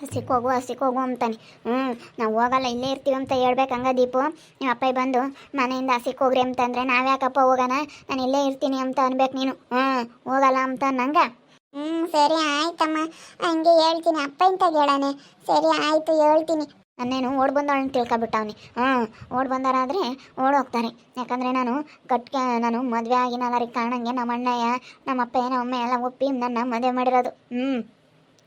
ಹಸಿಕ್ ಹೋಗು ಸಿಕ್ಕು ಹೋಗು ಅಂತಾನೆ. ಹ್ಞೂ ನಾವು ಹೋಗಲ್ಲ, ಇಲ್ಲೇ ಇರ್ತೀವಿ ಅಂತ ಹೇಳ್ಬೇಕು ಹಂಗ ದೀಪು. ನಿಮ್ಮ ಅಪ್ಪ ಬಂದು ಮನೆಯಿಂದ ಸಿಕ್ಕೋಗ್ರಿ ಅಂತಂದ್ರೆ ನಾವ್ಯಾಕಪ್ಪ ಹೋಗೋಣ? ನಾನು ಇಲ್ಲೇ ಇರ್ತೀನಿ ಅಂತ ಅನ್ಬೇಕು ನೀನು. ಹ್ಞೂ ಹೋಗಲ್ಲ ಅಂತ ನಂಗೆ ಹ್ಞೂ ಸರಿ ಆಯ್ತಮ್ಮ. ಹಂಗೆ ಹೇಳ್ತೀನಿ ಅಪ್ಪ ಇಂತ ಹೇಳಾನೆ ಸರಿ ಆಯಿತು, ಹೇಳ್ತೀನಿ. ನಾನೇನು ಓಡ್ ಬಂದವಳನ್ನ ತಿಳ್ಕೊಬಿಟ್ಟವನಿ. ಹ್ಞೂ ಓಡ್ ಬಂದಾರಾದರೆ ಓಡೋಗ್ತಾರೆ ಯಾಕಂದರೆ ನಾನು ಕಟ್ಕೆ, ನಾನು ಮದುವೆ ಆಗಿನಲ್ಲರಿಗೆ ಕಾಣಂಗೆ ನಮ್ಮ ಅಣ್ಣಯ್ಯ ನಮ್ಮ ಅಪ್ಪ ನಮ್ಮ ಅಮ್ಮ ಎಲ್ಲ ಒಪ್ಪಿ ನನ್ನ ಮದುವೆ ಮಾಡಿರೋದು. ಹ್ಞೂ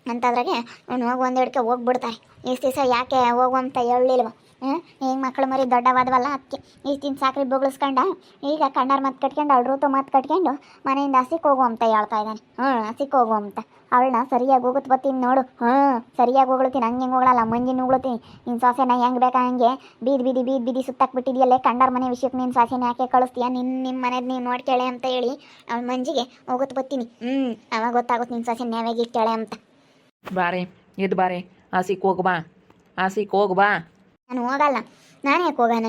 ಅಂತದ್ರಾಗೆ ಅವ್ನು ಹೋಗಿ ಒಂದೆಡ್ಕೆ ಹೋಗ್ಬಿಡ್ತಾರೆ. ಇಷ್ಟು ದಿವಸ ಯಾಕೆ ಹೋಗುವಂತ ಹೇಳಲಿಲ್ವ? ಹ್ಞೂ ಈಗ ಮಕ್ಳು ಮರಿ ದೊಡ್ಡವಾದವಲ್ಲ ಅದಕ್ಕೆ ಇಷ್ಟಿನ ಸಾಕ್ರಿ ಬೊಗಳಿಸ್ಕೊಂಡ. ಈಗ ಕಣ್ಣಾರ ಮಾತು ಕಟ್ಕೊಂಡು ಅಳ್ರೂತು ಮತ್ ಮಾತು ಕಟ್ಕೊಂಡು ಮನೆಯಿಂದ ಹಸಿಕ್ ಹೋಗು ಅಂತ ಹೇಳ್ತಾ ಇದ್ದಾನೆ ಹ್ಞೂ ಹಸಿಕ್ ಹೋಗು ಅಂತ. ಅವಳನ್ನ ಸರಿಯಾಗಿ ಹೋಗುತ್ತೆ ಬತ್ತೀನಿ ನೋಡು. ಹ್ಞೂ ಸರಿಯಾಗಿ ಹೋಗ್ಲತ್ತೀನಿ ಹಂಗೆ ಹಿಂಗೆ ಹೋಗಲ್ಲ ಮಂಜಿನ ಉಗ್ಳತೀನಿ. ನಿನ್ನ ಸೊಸೆನ ಹೆಂಗೆ ಬೇಕಾ ಹಂಗೆ? ಬೀದಿ ಬೀದಿ ಬೀದಿ ಬೀದಿ ಸುತ್ತಾಕ್ಬಿಟ್ಟಿದೆಯಲ್ಲೇ ಕಂಡಾರ ಮನೆ ವಿಷಯಕ್ಕೆ ನಿನ್ನ ಸಾಸೆನ ಯಾಕೆ ಕಳಿಸ್ತೀಯ? ನಿನ್ನ ನಿಮ್ಮ ಮನೆದು ನೀನು ನೋಡ್ಕೇಳೆ ಅಂತ ಹೇಳಿ ಅವಳ ಮಂಜಿಗೆ ಹೋಗುತ್ತೆ ಬತ್ತೀನಿ ಹ್ಞೂ ಅವಾಗ ಗೊತ್ತಾಗುತ್ತೆ ನಿನ್ನ ಸೊಸೆ ನ್ಯಾವಾಗಿ ಕೇಳೆ ಅಂತ. ಬಾರೆ ಇದು ಬಾರೆ ಆಸಿಕ್ ಹೋಗು ಬಾ ಆಸಿಕ್ ಹೋಗು ಬಾ. ನಾನು ಹೋಗಲ್ಲ, ನಾನು ಯಾಕೆ ಹೋಗೋಣ?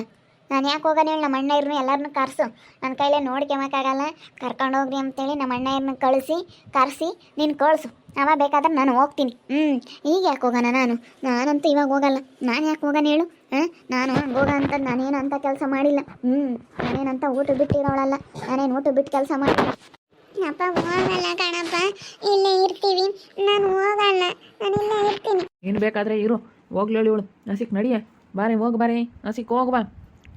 ನಾನು ಯಾಕೆ ಹೋಗೋಣ ಹೇಳಿ, ನಮ್ಮ ಅಣ್ಣ ಎಲ್ಲರನ್ನು ಕರೆಸು. ನನ್ನ ಕೈಲೇ ನೋಡ್ಕೊಳಕ್ಕಾಗಲ್ಲ ಕರ್ಕೊಂಡು ಹೋಗ್ರಿ ಅಂತೇಳಿ ನಮ್ಮ ಅಣ್ಣ ಕಳಿಸಿ, ಕರೆಸಿ ನೀನು ಕಳಿಸು. ಅವ ಬೇಕಾದ್ರೆ ನಾನು ಹೋಗ್ತೀನಿ. ಹ್ಞೂ ಈಗ ಯಾಕೆ ಹೋಗೋಣ ನಾನು? ನಾನಂತೂ ಇವಾಗ ಹೋಗಲ್ಲ. ನಾನು ಯಾಕೆ ಹೋಗೋಣ ಹೇಳು? ಹಾಂ? ನಾನು ಹಂಗೆ ಅಂತ, ನಾನೇನು ಅಂತ ಕೆಲಸ ಮಾಡಿಲ್ಲ. ಹ್ಞೂ ನಾನೇನಂತ ಊಟ ಬಿಟ್ಟಿರೋಳಲ್ಲ ನಾನೇನು ಊಟ ಬಿಟ್ಟು ಕೆಲಸ ಮಾಡಿಲ್ಲ ಅಪ್ಪ ಹೋಗಲ್ಲ ಕಣಪ್ಪ. ಇಲ್ಲೇ ಇರ್ತೀವಿ. ನಾನು ಹೋಗಲ್ಲ. ನಾನು ಇಲ್ಲೇ ಇರ್ತೀನಿ. ಏನು ಬೇಕಾದ್ರೆ ಇರು. ಹೋಗ್ಲಿ ಹೇಳಿ ಇವಳು. ಹಸಿಕ್ ನಡಿಯ. ಬಾರಿ ಹೋಗ್ ಬಾರಿ ಹಸಿಕ್ ಬಾ.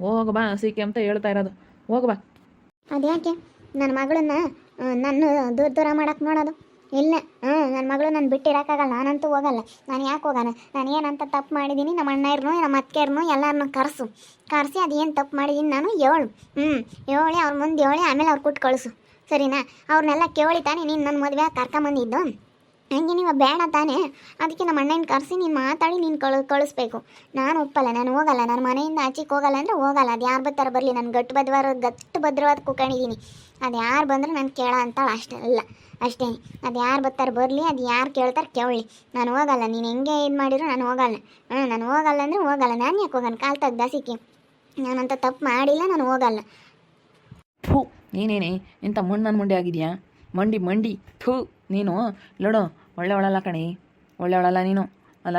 ಹೋಗ್ ಬಾ ಹಸಿಕೆ ಅಂತ ಹೇಳ್ತಾ ಇರೋದು. ಹೋಗ್ ಬಾ. ಅದ್ಯಾಕೆ? ನನ್ನ ಮಗಳನ್ನ ನನ್ನ ದೂರ ದೂರ ಮಾಡಕ್ಕೆ ನೋಡೋದು. ಇಲ್ಲ. ಹ್ಞೂ ನನ್ನ ಮಗಳು ನಾನು ಬಿಟ್ಟಿರೋಕ್ಕಾಗಲ್ಲ. ನಾನಂತೂ ಹೋಗಲ್ಲ. ನಾನು ಯಾಕೆ ಹೋಗಲ್ಲ? ನಾನು ಏನಂತ ತಪ್ಪು ಮಾಡಿದ್ದೀನಿ ನಮ್ಮ ಅಣ್ಣಯ್ಯರ್ನು ನಮ್ಮ ಅತ್ತೆಯರ್ನು ಎಲ್ಲರನ್ನೂ ಕರೆಸು. ಕರೆಸಿ ಅದೇನು ತಪ್ಪು ಮಾಡಿದ್ದೀನಿ ನಾನು ಏಳು ಹ್ಞೂ ಏಳಿ ಅವ್ರ ಮುಂದೆ ಏಳಿ ಆಮೇಲೆ ಅವ್ರು ಕೊಟ್ಟು ಕಳಿಸು. ಸರಿನಾ? ಅವ್ರನ್ನೆಲ್ಲ ಕೇಳಿ ತಾನೆ ನೀನು ನನ್ನ ಮದುವೆ ಕರ್ಕೊಂಬಂದಿದ್ದು. ಹಂಗೆ ನೀವು ಬೇಡ ತಾನೇ? ಅದಕ್ಕೆ ನಮ್ಮ ಅಣ್ಣನ ಕರೆಸಿ ನೀನು ಮಾತಾಡಿ ನೀನು ಕಳ್, ಕಳಿಸ್ಬೇಕು. ನಾನು ಒಪ್ಪಲ್ಲ, ನಾನು ಹೋಗಲ್ಲ. ನಾನು ಮನೆಯಿಂದ ಆಚೆಗೆ ಹೋಗಲ್ಲ ಅಂದರೆ ಹೋಗಲ್ಲ. ಅದು ಯಾರು ಬರ್ತಾರೆ ಬರಲಿ. ನಾನು ಗಟ್ಟು ಬದ್ವಾರ, ಗಟ್ಟು ಭದ್ರವಾದ ಕುಕೊಂಡಿದ್ದೀನಿ ಅದು ಯಾರು ಬಂದರೂ ನಾನು ಕೇಳ ಅಂತಾಳೆ ಅಷ್ಟೇ, ಅಲ್ಲ, ಅಷ್ಟೇ. ಅದು ಯಾರು ಬರ್ತಾರೆ ಬರಲಿ, ಅದು ಯಾರು ಕೇಳ್ತಾರೆ ಕೇಳಿ. ನಾನು ಹೋಗಲ್ಲ. ನೀನು ಹೆಂಗೆ ಇದು ಮಾಡಿದ್ರು ನಾನು ಹೋಗಲ್ಲ. ಹಾಂ ನಾನು ಹೋಗಲ್ಲ ಅಂದರೆ ಹೋಗಲ್ಲ. ನಾನು ಯಾಕೆ ಹೋಗೋಣ ಕಾಲು ತೆಗ್ದ ಸಿಕ್ಕಿ ನಾನಂತ ತಪ್ಪು ಮಾಡಿಲ್ಲ, ನಾನು ಹೋಗಲ್ಲ. ಥೂ, ನೀನೇನೆ, ಇಂಥ ನನ್ನ ಮುಂಡೆ ಆಗಿದೆಯಾ? ಮಂಡಿ ಮಂಡಿ, ಥೂ, ನೀನು. ನೋಡು ಒಳ್ಳೆ ಒಳಲ್ಲ ಕಣಿ ಒಳ್ಳೆ ಒಳಲ್ಲ ನೀನು. ಅಲ್ಲ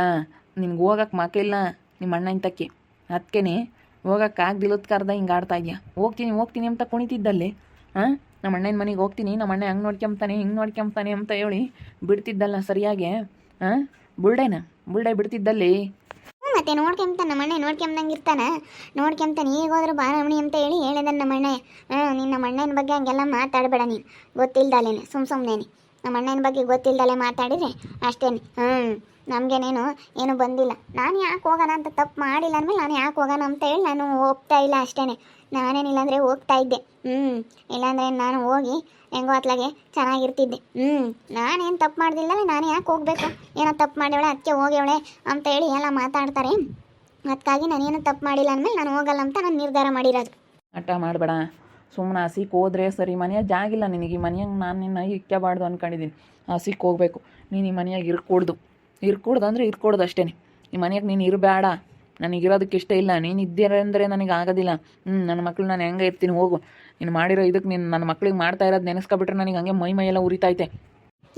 ನಿನ್ಗೆ ಹೋಗಕ್ಕೆ ಮಾಕಿಲ್ಲ ನಿಮ್ಮ ಅಣ್ಣ ಇಂಥಕ್ಕೆ ಅದಕ್ಕೇನೆ ಹೋಗಕ್ಕೆ ಆಗ್ದಿಲ್ಲದ ಕರ್ದ ಹಿಂಗೆ ಆಡ್ತಾ ಇದೆಯಾ? ಹೋಗ್ತೀನಿ ಹೋಗ್ತೀನಿ ಅಂತ ಕುಣಿತಿದ್ದಲ್ಲಿ. ಹಾಂ ನಮ್ಮ ಅಣ್ಣನ ಮನೆಗೆ ಹೋಗ್ತೀನಿ ನಮ್ಮ ಅಣ್ಣ ಹಂಗೆ ನೋಡ್ಕೊಂಬ್ತಾನೆ ಹಿಂಗೆ ನೋಡ್ಕೊಂಬ್ತಾನೆ ಅಂತ ಹೇಳಿ ಬಿಡ್ತಿದ್ದಲ್ಲ ಸರಿಯಾಗಿ. ಹಾಂ ಬುಲ್ಡೇನ? ಬುಲ್ಡೆ ಬಿಡ್ತಿದ್ದಲ್ಲಿ. ಮತ್ತೆ ನೋಡ್ಕೊಂತ ನಮ್ಮ ಅಣ್ಣ ನೋಡ್ಕೊಂಬಂಗೆ ಇರ್ತಾನ ನೋಡ್ಕೊಂತಾನೆ ಈಗ ಹೋದ್ರು ಬಾರಮಣಿ ಅಂತ ಹೇಳಿ ಹೇಳಿದ ನಮ್ಮ ಅಣ್ಣ ಹ್ಞೂ ನೀನು ನಮ್ಮ ಅಣ್ಣನ ಬಗ್ಗೆ ಹಂಗೆಲ್ಲ ಮಾತಾಡಬೇಡ ನೀನು. ಗೊತ್ತಿಲ್ದಲೇನೆ ಸುಮ್ ಸುಮ್ಮನೆ ನಮ್ಮ ಅಣ್ಣನ ಬಗ್ಗೆ ಗೊತ್ತಿಲ್ದಲೆ ಮಾತಾಡಿದ್ರೆ ಅಷ್ಟೇನೆ. ಹ್ಞೂ ನಮಗೇನೇನು ಏನು ಬಂದಿಲ್ಲ. ನಾನು ಯಾಕೆ ಹೋಗೋಣ ಅಂತ ತಪ್ಪು ಮಾಡಿಲ್ಲ ಅಂದಮೇಲೆ ನಾನು ಯಾಕೆ ಹೋಗೋಣ ಅಂತ ಹೇಳಿ ನಾನು ಹೋಗ್ತಾ ಇಲ್ಲ ಅಷ್ಟೇ ನಾನೇನಿಲ್ಲ ಅಂದರೆ ಹೋಗ್ತಾ ಇದ್ದೆ. ಹ್ಞೂ ಇಲ್ಲಾಂದರೆ ನಾನು ಹೋಗಿ ಹೆಂಗೋ ಅತ್ಲಾಗೆ ಚೆನ್ನಾಗಿರ್ತಿದ್ದೆ. ಹ್ಞೂ ನಾನೇನು ತಪ್ಪು ಮಾಡ್ದಿಲ್ಲ ನಾನು ಯಾಕೆ ಹೋಗಬೇಕು? ಏನೋ ತಪ್ಪು ಮಾಡ್ಯವಳೆ ಅದಕ್ಕೆ ಹೋಗ್ಯವಳೆ ಅಂತ ಹೇಳಿ ಎಲ್ಲ ಮಾತಾಡ್ತಾರೆ. ಅದಕ್ಕಾಗಿ ನಾನೇನು ತಪ್ಪು ಮಾಡಿಲ್ಲ ಅಂದಮೇಲೆ ನಾನು ಹೋಗಲ್ಲ ಅಂತ ನಾನು ನಿರ್ಧಾರ ಮಾಡಿರೋದು. ಆಟ ಮಾಡಬೇಡ. ಸುಮ್ಮನೆ ಹಸಿಕ್ ಹೋದ್ರೆ ಸರಿ, ಮನೆಯಾಗ ಜಾಗಿಲ್ಲ ನಿನಗೆ, ಈ ಮನೆಯಾಗ ನಾನು ನಿನ್ನ ಇಕ್ಕಬಾರ್ದು ಅಂದ್ಕೊಂಡಿದ್ದೀನಿ ಹಸಿಕ್ ಹೋಗ್ಬೇಕು. ನೀನು ಈ ಮನೆಯಾಗ ಇರ್ಕೊಡ್ದು. ಇರ್ಕೊಡ್ದು ಅಂದರೆ ಇರ್ಕೊಡ್ದು ಅಷ್ಟೇ ಈ ಮನೆಯಾಗ ನೀನು ಇರಬೇಡ ನನಗೆ ಇರೋದಕ್ಕೆ ಇಷ್ಟ ಇಲ್ಲ. ನೀನು ಇದ್ದೀರಂದರೆ ನನಗೆ ಆಗೋದಿಲ್ಲ. ಹ್ಞೂ ನನ್ನ ಮಕ್ಳು ನಾನು ಹೆಂಗೆ ಇರ್ತೀನಿ ಹೋಗು. ನೀನು ಮಾಡಿರೋ ಇದಕ್ಕೆ ನೀನು ನನ್ನ ಮಕ್ಳಿಗೆ ಮಾಡ್ತಾ ಇರೋದು ನೆನೆಸ್ಕೊಬಿಟ್ರೆ ನನಗೆ ಹಂಗೆ ಮೈ ಮೈಯೆಲ್ಲ ಉರಿತೈತೆ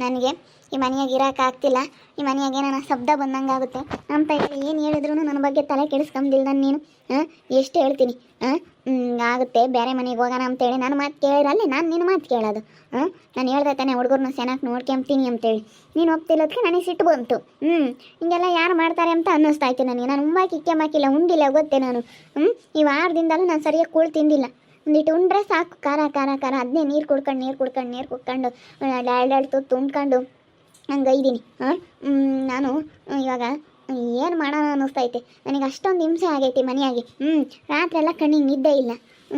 ನನಗೆ, ಈ ಮನೆಯಾಗ ಇರೋಕ್ಕಾಗ್ತಿಲ್ಲ ಈ ಮನೆಯಾಗ ಏನಾನ ಶಬ್ದ ಬಂದಂಗೆ ಆಗುತ್ತೆ. ನಮ್ಮ ಹೇಳಿ ಏನು ಹೇಳಿದ್ರು ನನ್ನ ಬಗ್ಗೆ ತಲೆ ಕೆಡಿಸ್ಕೊಂಬಿಲ್ಲ ನೀನು ಹಾಂ ಎಷ್ಟು ಹೇಳ್ತೀನಿ. ಹಾಂ ಆಗುತ್ತೆ, ಬೇರೆ ಮನೆಗೆ ಹೋಗೋಣ ಅಂತೇಳಿ ನಾನು ಮಾತು ಕೇಳಿರಲ್ಲೇ ನಾನು ನಿನ್ನ ಮಾತು ಕೇಳೋದು. ನಾನು ಹೇಳ್ದೆ ತಾನೆ ಹುಡುಗರನ್ನ ಚೆನ್ನಾಗಿ ನೋಡ್ಕೊಂತೀನಿ ಅಂತೇಳಿ ನೀನು ಹೋಗ್ತಿಲ್ಲೋದಕ್ಕೆ ನನಗೆ ಸಿಟ್ಟು ಬಂತು. ಹ್ಞೂ ಹಿಂಗೆಲ್ಲ ಯಾರು ಮಾಡ್ತಾರೆ ಅಂತ ಅನ್ನಿಸ್ತಾಯ್ತು ನನಗೆ. ನಾನು ಉಂಬ ಕಿಕ್ಕೆ ಮಾಕಿಲ್ಲ ಉಂಡಿಲ್ಲ, ಗೊತ್ತೆ ನಾನು. ಹ್ಞೂ ಈ ವಾರದಿಂದಲೂ ನಾನು ಸರಿಯಾಗಿ ಕೂಳು ತಿಂದಿಲ್ಲ. ಒಂದಿಟ್ಟು ಉಂಡ್ರೆ ಸಾಕು. ಖಾರ ಖಾರ ಖಾರ. ಅದನ್ನೇ ನೀರು ಕುಡ್ಕೊಂಡು ನೀರು ಕುಡ್ಕೊಂಡು ನೀರು ಕುಡ್ಕೊಂಡು. ಎರಡು ತುಂಬ್ಕೊಂಡು ಹಂಗೆ ಇದ್ದೀನಿ. ನಾನು ಇವಾಗ ಏನು ಮಾಡೋಣ ಅನ್ನಿಸ್ತೈತೆ. ನನಗೆ ಅಷ್ಟೊಂದು ಹಿಂಸೆ ಆಗೈತಿ ಮನೆಯಾಗಿ. ಹ್ಞೂ ರಾತ್ರೆಲ್ಲ ಕಣ್ಣಿಗೆ ನಿದ್ದೆ ಇಲ್ಲ.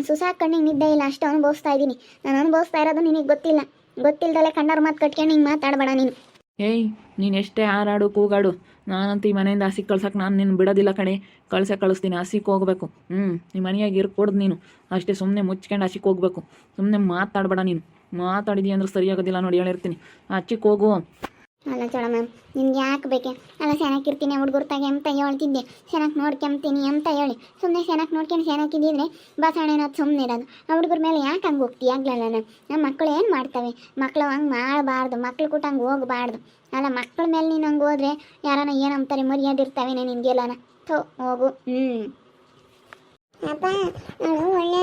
ಸುಸಾಕ್ ಕಣ್ಣಿಗೆ ನಿದ್ದೆ ಇಲ್ಲ. ಅಷ್ಟು ಅನುಭವಿಸ್ತಾ ಇದ್ದೀನಿ. ನಾನು ಅನುಭವಿಸ್ತಾ ಇರೋದು ನಿನಗೆ ಗೊತ್ತಿಲ್ಲ. ಗೊತ್ತಿಲ್ಲದಲ್ಲೇ ಕಣ್ಣವ್ರ ಮಾತು ಕಟ್ಕೊಂಡು ಹಿಂಗೆ ಮಾತಾಡಬೇಡ ನೀನು. ಏಯ್, ನೀನು ಎಷ್ಟೇ ಹಾರಾಡು, ಕೂಗಾಡು. ನಾನಂತೂ ಈ ಮನೆಯಿಂದ ಹಸಿ ಕಳ್ಸಕ್ಕೆ ನಾನು ನಿನ್ನ ಬಿಡೋದಿಲ್ಲ ಕಣೆ. ಕಳ್ಸಕ್ಕೆ ಕಳಿಸ್ತೀನಿ ಹಸಿಗೆ ಹೋಗ್ಬೇಕು. ಹ್ಞೂ ನಿಮ್ಮ ಮನೆಯಾಗಿ ಇರ್ಕೊಡ್ದು ನೀನು. ಅಷ್ಟೇ ಸುಮ್ಮನೆ ಮುಚ್ಕೊಂಡು ಹಸಿಗೆ ಹೋಗ್ಬೇಕು. ಸುಮ್ಮನೆ ಮಾತಾಡಬೇಡ ನೀನು. ಮಾತಾಡಿದೀಯ ಅಂದ್ರೆ ಸರಿಯಾಗೋದಿಲ್ಲ ನೋಡಿ ಹೇಳಿರ್ತೀನಿ ಹಚ್ಚಿಗೆ ಹೋಗು. ಅಲ್ಲ ಚೋಳ ಮ್ಯಾಮ್, ನಿಮ್ಗೆ ಯಾಕೆ ಬೇಕೆ? ಅಲ್ಲ ಚೆನ್ನಾಗಿರ್ತೀನಿ ಹುಡುಗರ್ತಾಗೆ ಅಂತ ಹೇಳ್ತಿದ್ದೆ? ಚೆನ್ನಾಗಿ ನೋಡ್ಕೊಂತೀನಿ ಅಂತ ಹೇಳಿ? ಸುಮ್ಮನೆ ಚೆನ್ನಾಗಿ ನೋಡ್ಕೊಂಡು ಸೆನಕ್ಕಿದ್ದಿದ್ರೆ ಬಸವಣ್ಣನದು ಸುಮ್ಮನೆ ಇರೋದು ಆ ಹುಡುಗರ ಮೇಲೆ ಯಾಕೆ ಹಂಗೆ ಹೋಗ್ತಿ? ಆಗ್ಲಲ್ಲ ನಾನು ನಮ್ಮ ಮಕ್ಕಳು ಏನು ಮಾಡ್ತವೆ? ಮಕ್ಕಳು ಹಂಗೆ ಮಾಡಬಾರ್ದು, ಮಕ್ಳು ಕೂಟ ಹಂಗೆ ಹೋಗಬಾರ್ದು. ಅಲ್ಲ ಮಕ್ಕಳ ಮೇಲೆ ನೀನು ಹಂಗೆ ಹೋದ್ರೆ ಯಾರನ್ನ ಮರ್ಯಾದೆ ಮರ್ಯಾದಿರ್ತಾವೆ ನಿನಗೆಲ್ಲನ ಥೋ, ಹೋಗು. ಹ್ಞೂ ಅಪ್ಪ ಅವಳು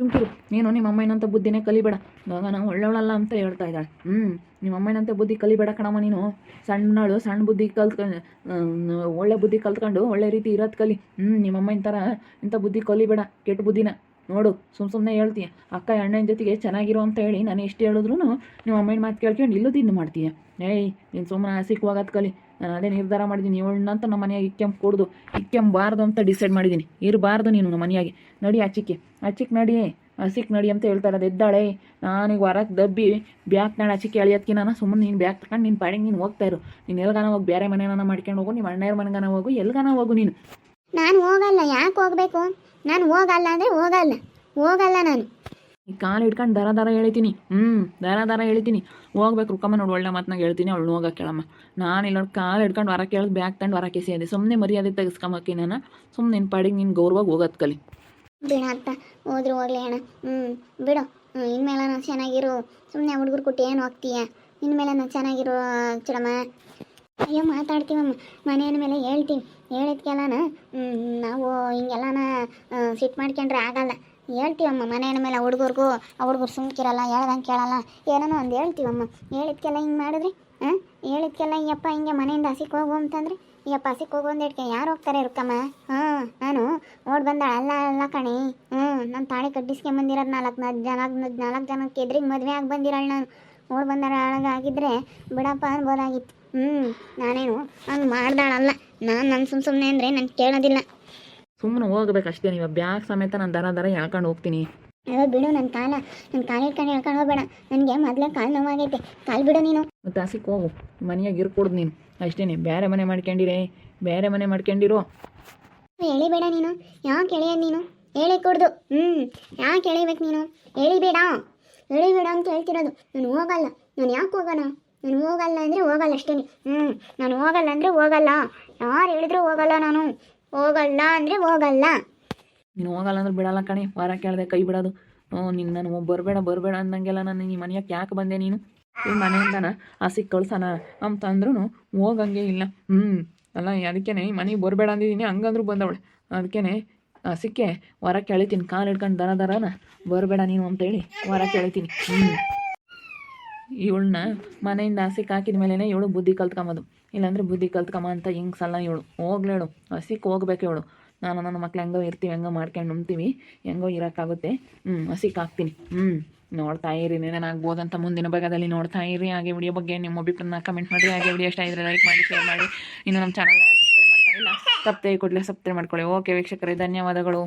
ಸುಮ್ಕಿರು ನೀನು ನಿಮ್ಮ ಅಮ್ಮನಂತ ಬುದ್ಧಿನೇ ಕಲಿಬೇಡ. ಗಂಗನ ಒಳ್ಳೆವಳಲ್ಲ ಅಂತ ಹೇಳ್ತಾ ಇದ್ದಾಳೆ. ಹ್ಞೂ ನಿಮ್ಮ ಅಮ್ಮನಂತ ಬುದ್ಧಿ ಕಲಿಬೇಡ ಕಣಮ್ಮ ನೀನು. ಸಣ್ಣಳು ಸಣ್ಣ ಬುದ್ಧಿ ಕಲ್ತ್ಕೊಂಡು ಒಳ್ಳೆ ಬುದ್ಧಿ ಕಲ್ತ್ಕೊಂಡು ಒಳ್ಳೆ ರೀತಿ ಇರೋದು ಕಲಿ. ಹ್ಞೂ ನಿಮ್ಮ ಅಮ್ಮನ ಥರ ಇಂಥ ಬುದ್ಧಿ ಕಲಿಬೇಡ, ಕೆಟ್ಟ ಬುದ್ಧಿನ. ನೋಡು ಸುಮ್ಮ ಸುಮ್ಮನೆ ಹೇಳ್ತೀಯ. ಅಕ್ಕ ಅಣ್ಣನ ಜೊತೆಗೆ ಚೆನ್ನಾಗಿರೋ ಅಂತ ಹೇಳಿ ನಾನು ಎಷ್ಟು ಹೇಳಿದ್ರು ನಿಮ್ಮ ಅಮ್ಮನ ಮಾತು ಕೇಳ್ಕೊಂಡು ಇಲ್ಲೂ ಮಾಡ್ತೀಯ. ಏಯ್, ನೀನು ಸುಮ್ಮನೆ ಸಿಕ್ಕುವಾಗ ಕಲಿ. ನಾನು ಅದೇ ನಿರ್ಧಾರ ಮಾಡಿದ್ದೀನಿ ಇವಳನ್ನಂತ ನಮ್ಮ ಮನೆಯಾಗಿ ಇಕ್ಕೆಂಬ ಕೊಡ್ದು ಇಕ್ಕೆಂಬಾರ್ದು ಅಂತ ಡಿಸೈಡ್ ಮಾಡಿದ್ದೀನಿ ಇರಬಾರ್ದು ನೀನು ನಮ್ಮ ಮನೆಯಾಗಿ. ನಡಿ ಆಚಿಕ್ಕೆ, ಆಚಿಕ್ ನಡಿ, ಹಸಿಕ್ ನಡಿ ಅಂತ ಹೇಳ್ತಾರೆ ಅದು ಎದ್ದಾಳೆ. ನಾನೀಗ ಹೊರಗೆ ದಬ್ಬಿ ಬ್ಯಾಕ್ ನಾಳೆ ಆಚಿಕ್ಕೆ ಎಳಿಯೋದಕ್ಕೆ ನಾನು ಸುಮ್ಮನೆ ನೀನು ಬ್ಯಾಗ್ ತಗೊಂಡು ನೀನು ಪಾಡಿಗೆ ನೀನು ಹೋಗ್ತಾ ಇರು. ನೀನು ಎಲ್ಗಾನ ಹೋಗಿ, ಬೇರೆ ಮನೆಗಾನ ಮಾಡ್ಕೊಂಡು ಹೋಗು, ನಿಮ್ಮ ಅಣ್ಣರ ಮನೆಗಾನ ಹೋಗು ಎಲ್ಲಿಗಾನ ಹೋಗು ನೀನು. ನಾನು ಹೋಗಲ್ಲ, ಯಾಕೆ ಹೋಗಬೇಕು? ನಾನು ಹೋಗಲ್ಲ ಅಂದರೆ ಹೋಗಲ್ಲ. ಹೋಗಲ್ಲ ನಾನು. ಈ ಕಾಲು ಹಿಡ್ಕೊಂಡು ದರ ದರ ಹೇಳ್ತೀನಿ. ಹ್ಞೂ ದರ ದರ ಹೇಳ್ತೀನಿ. ಹೋಗ್ಬೇಕು ರುಕ್ಕಮ್ಮ ನೋಡಿ, ಒಳ್ಳೆ ಮಾತನಾಗ ಹೇಳ್ತೀನಿ ಅವಳು ಹೋಗಕ್ಕೆ ಕೇಳಮ್ಮ. ನಾನು ಇಲ್ಲ ನೋಡಿ ಕಾಲು ಹಿಡ್ಕೊಂಡು ಹೊರ ಕೇಳಿದ್ ಬ್ಯಾಗ್ ತಂದು ಕೆಸಿ ಅದೇ. ಸುಮ್ಮನೆ ಮರ್ಯಾದೆ ತೆಗೆಸ್ಕೊಂಬಕ್ಕಿ ನಾನು. ಸುಮ್ಮನೆ ನಿನ್ನ ಪಾಡಿಗೆ ನಿನ್ನ ಗೌರವಾಗಿ ಹೋಗೋದು ಕಲಿ. ಬೇಡ ಅತ್ತ, ಹೋದ್ರು ಹೋಗ್ಲಿ ಅಣ್ಣ. ಹ್ಞೂ ಬಿಡು. ಇನ್ಮೇಲೆ ನಾನು ಚೆನ್ನಾಗಿರು. ಸುಮ್ಮನೆ ಹುಡುಗರು ಕೊಟ್ಟು ಏನು ಹೋಗ್ತೀಯ? ಇನ್ಮೇಲೆ ನಾನು ಚೆನ್ನಾಗಿರು ಚಡಮ್ಮ. ಅಯ್ಯೋ, ಮಾತಾಡ್ತೀವಮ್ಮ. ಮನೆಯ ಮೇಲೆ ಹೇಳ್ತೀವಿ ಹೇಳಿದ್ಕೆಲ್ಲನ ನಾವು ಹಿಂಗೆಲ್ಲನ ಸಿಟ್ಟು ಮಾಡ್ಕೊಂಡ್ರೆ ಆಗಲ್ಲ. ಹೇಳ್ತೀವಮ್ಮ, ಮನೆಯ ಮೇಲೆ ಹುಡುಗರ್ಗೂ, ಆ ಹುಡುಗರು ಸುಮ್ಕಿರಲ್ಲ ಹೇಳ್ದಂಗೆ ಕೇಳಲ್ಲ. ಏನೋ ಒಂದು ಹೇಳ್ತೀವಮ್ಮ. ಹೇಳಿದ್ಕೆಲ್ಲ ಹಿಂಗೆ ಮಾಡಿದ್ರಿ ಹಾಂ ಹೇಳಿದ್ಕೆಲ್ಲ ಯಪ್ಪ ಹಿಂಗೆ ಮನೆಯಿಂದ ಹಸಿಕ್ ಹೋಗು ಅಂತಂದ್ರೆ, ಯಪ್ಪ ಹಸಿಕ್ ಹೋಗು ಅಂದೇಟ್ಕೆ ಯಾರು ಹೋಗ್ತಾರೆ ಇರ್ಕಮ್ಮ ಹಾಂ, ನಾನು ನೋಡಿ ಬಂದ ಅಲ್ಲ ಅಲ್ಲ ಕಣಿ. ಹ್ಞೂ, ನಾನು ತಾಳಿ ಕಟ್ಟಿಸ್ಕೊಂಬಂದಿರೋದು ನಾಲ್ಕು ನಾಲ್ಕು ನಾಲ್ಕು ಜನಕ್ಕೆ ಎದ್ರಿಗೆ ಮದುವೆ ಆಗಿ ಬಂದಿರಲ್ಲ ನಾನು. ನೋಡಿ ಬಂದಾಳ ಆಗಿದ್ರೆ ಬಿಡಪ್ಪ ಅನ್ಬೋದಾಗಿತ್ತು. ಹ್ಞೂ, ನಾನೇನು ಹಂಗೆ ಮಾಡ್ದಾಳಲ್ಲ. ನಾನು ನನ್ನ ಸುಮ್ಮ ಸುಮ್ಮನೆ ಅಂದರೆ ನಾನು ಕೇಳೋದಿಲ್ಲ. ಸುಮ್ಮನೆ ಹೋಗ್ಬೇಕು ಅಷ್ಟೇ ನೀವು ಬ್ಯಾಗ್ ಸಮೇತ ನಾನು ದರ ದರ ಹೇಳ್ಕೊಂಡು ಹೋಗ್ತೀನಿ. ಅಯ್ಯೋ ಬಿಡು ನನ್ನ ಕಾಲ ನನ್ನ ಕಾಲು ಇಟ್ಕೊಂಡು ಹೇಳ್ಕೊಂಡು ಹೋಗ್ಬೇಡ. ನನಗೆ ಮೊದಲೇ ಕಾಲು ನೋವಾಗೈತೆ. ಕಾಲು ಬಿಡು ನೀನು. ಮತ್ತು ಹಸಿಗೆ ಹೋಗು. ಮನೆಯಾಗ ಇರ್ಕೊಡ್ದು ನೀನು. ಅಷ್ಟೇ ಬೇರೆ ಮನೆ ಮಾಡ್ಕೊಂಡಿರೇ ಬೇರೆ ಮನೆ ಮಾಡ್ಕೊಂಡಿರೋ. ಹೇಳಿಬೇಡ ನೀನು. ಯಾಕೆ ಎಳೆಯ ನೀನು? ಹೇಳಿ ಕೊಡ್ದು. ಹ್ಞೂ ಯಾಕೆ ಎಳಿಬೇಕು ನೀನು? ಹೇಳಿಬೇಡ. ಹೇಳಿಬೇಡ ಅಂತ ಹೇಳ್ತಿರೋದು. ನಾನು ಹೋಗಲ್ಲ. ನಾನು ಯಾಕೆ ಹೋಗೋಣ ನಾನು ಹೋಗಲ್ಲ ಅಂದರೆ ಹೋಗಲ್ಲ ಅಷ್ಟೇ ಹ್ಞೂ ನಾನು ಹೋಗಲ್ಲ ಅಂದರೆ ಹೋಗಲ್ಲ. ಯಾರು ಹೇಳಿದ್ರು ಹೋಗಲ್ಲ ನಾನು. ಹೋಗಲ್ಲ ಅಂದ್ರೆ ಹೋಗಲ್ಲ. ನೀನು ಹೋಗಲ್ಲ ಅಂದ್ರೆ ಬಿಡಲ್ಲ ಕಣೆ, ವಾರ ಕೇಳದೆ ಕೈ ಬಿಡೋದು. ಹ್ಞೂ ನಿನ್ನ ನಾನು ಬರಬೇಡ ಬರಬೇಡ ಅಂದಂಗೆಲ್ಲ ನಾನು ಈ ಮನೆಯಕ್ಕೆ ಯಾಕೆ ಬಂದೆ ನೀನು? ಈ ಮನೆಯಿಂದನ ಹಸಿ ಕಳ್ಸೋಣ ಅಂತ ಅಂದ್ರೂ ಹೋಗಂಗೆ ಇಲ್ಲ. ಹ್ಞೂ ಅಲ್ಲ, ಅದಕ್ಕೇನೆ ಈ ಮನೆಗೆ ಬರಬೇಡ ಅಂದಿದ್ದೀನಿ, ಹಂಗಂದ್ರೂ ಬಂದವಳೆ. ಆ ಹಸಿಕ್ಕೆ ವರ ಕೇಳಿತೀನಿ, ಕಾಲು ಹಿಡ್ಕೊಂಡು ದರ ದರನ ಬರಬೇಡ ನೀನು ಅಂತೇಳಿ ಹೊರ ಕೇಳಿತೀನಿ ಹ್ಞೂ ಇವಳನ್ನ ಮನೆಯಿಂದ ಹಸಿಕ್ ಹಾಕಿದ ಮೇಲೇ ಇವಳು ಬುದ್ಧಿ ಕಲ್ತ್ಕೊಂಬೋದು. ಇಲ್ಲಾಂದ್ರೆ ಬುದ್ಧಿ ಕಲ್ತ್ಕೊಂಬ ಅಂತ ಹಿಂಗೆ ಸಲ ಇವಳು. ಹೋಗ್ಲೇಳು ಹಸಿಕ್ಕೆ ಹೋಗ್ಬೇಕು ಇವಳು ನಾನು ನನ್ನ ಮಕ್ಳು ಹೆಂಗೋ ಇರ್ತೀವಿ, ಹೆಂಗೋ ಮಾಡ್ಕೊಂಡು ನುಂಬ್ತೀವಿ ಹೆಂಗೋ ಇರೋಕ್ಕಾಗುತ್ತೆ. ಹ್ಞೂ ಹಸಿಕ್ ಹಾಕ್ತೀನಿ ಹ್ಞೂ ನೋಡ್ತಾ ಇರಿ ಏನಾಗ್ಬೋದಂತ ಮುಂದಿನ ಭಾಗದಲ್ಲಿ ನೋಡ್ತಾ ಇರಿ. ಹಾಗೆ ವಿಡಿಯೋ ಬಗ್ಗೆ ನಿಮ್ಮ ಅಭಿಪ್ರಾಯನ ಕಮೆಂಟ್ ಮಾಡಿ. ಹಾಗೆ ವಿಡಿಯೋ ಇಷ್ಟ ಇದ್ರೆ ಲೈಕ್ ಮಾಡಿ ಶೇರ್ ಮಾಡಿ. ಇನ್ನು ನಮ್ಮ ಚಾನಲ್ನ ಸಬ್ಸ್ಕ್ರೈಬ್ ಮಾಡ್ಕೊಂಡಿಲ್ಲ ಸಬ್ಸ್ಕ್ರೈಬ್ ಕೊಡಲಿ ಸಬ್ಸ್ಕ್ರೈಬ್ ಮಾಡ್ಕೊಳ್ಳಿ. ಓಕೆ ವೀಕ್ಷಕರೇ, ಧನ್ಯವಾದಗಳು.